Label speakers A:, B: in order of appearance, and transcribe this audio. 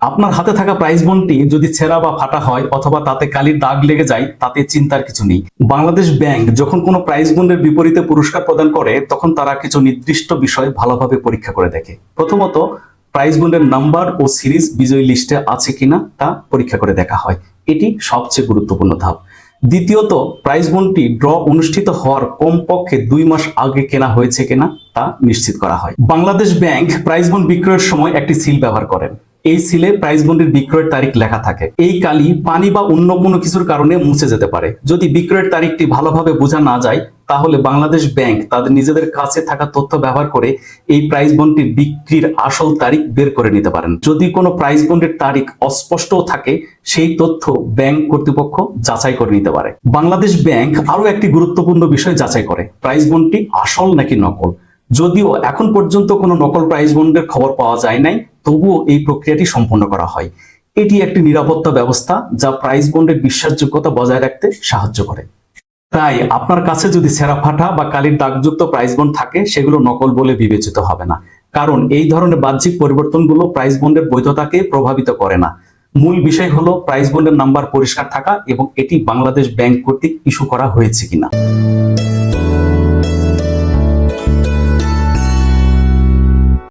A: আপনার হাতে থাকা প্রাইস বন্ডটি যদি ছেঁড়া বা ফাটা হয় অথবা তাতে কালির দাগ লেগে যায়, তাতে চিন্তার কিছু নেই। বাংলাদেশ ব্যাংক যখন কোনো প্রাইস বন্ডের বিপরীতে পুরস্কার প্রদান করে, তখন তারা কিছু নির্দিষ্ট বিষয় ভালোভাবে পরীক্ষা করে দেখে। প্রথমত প্রাইস বন্ডের নাম্বার ও সিরিজ বিজয়ী লিস্টে আছে কিনা তা পরীক্ষা করে দেখা হয়। এটি সবচেয়ে গুরুত্বপূর্ণ ধাপ। দ্বিতীয়ত প্রাইজ বন্ডটি ড্র অনুষ্ঠিত হওয়ার কমপক্ষে দুই মাস আগে কেনা হয়েছে কিনা তা নিশ্চিত করা হয়। বাংলাদেশ ব্যাংক প্রাইজ বন্ড বিক্রয়ের সময় একটি সিল ব্যবহার করেন। এই সিলে প্রাইজ বন্ডের বিক্রয়ের তারিখ লেখা থাকে। এই কালি পানি বা অন্য কোনো কিছুর কারণে মুছে যেতে পারে। যদি বিক্রয়ের তারিখটি ভালোভাবে বোঝা না যায়, তাহলে বাংলাদেশ ব্যাংক তাদের নিজেদের কাছে থাকা তথ্য ব্যবহার করে এই প্রাইজ বন্ডটির বিক্রির আসল তারিখ বের করে নিতে পারেন। যদি কোনো প্রাইজ বন্ডের তারিখ অস্পষ্ট থাকে, সেই তথ্য ব্যাংক কর্তৃপক্ষ যাচাই করে নিতে পারে। বাংলাদেশ ব্যাংক আরও একটি গুরুত্বপূর্ণ বিষয় যাচাই করে। প্রাইজ বন্ডটি আসল নাকি নকল? যদিও এখন পর্যন্ত কোনো নকল প্রাইজ বন্ডের খবর পাওয়া যায় নাই, তবুও এই প্রক্রিয়াটি সম্পন্ন করা হয়। এটি একটি নিরাপত্তা ব্যবস্থা যা প্রাইজ বন্ডের বিশ্বাসযোগ্যতা বজায় রাখতে সাহায্য করে। তাই আপনার কাছে যদি সেরা ফাটা বা কালির দাগযুক্ত প্রাইস বন্ড থাকে, সেগুলো নকল বলে বিবেচিত হবে না। কারণ এই ধরনের বাহ্যিক পরিবর্তনগুলো প্রাইস বন্ডের বৈধতাকে প্রভাবিত করে না। মূল বিষয় হলো প্রাইস বন্ডের নাম্বার পরিষ্কার থাকা এবং এটি বাংলাদেশ ব্যাংক কর্তৃক ইস্যু করা হয়েছে কিনা।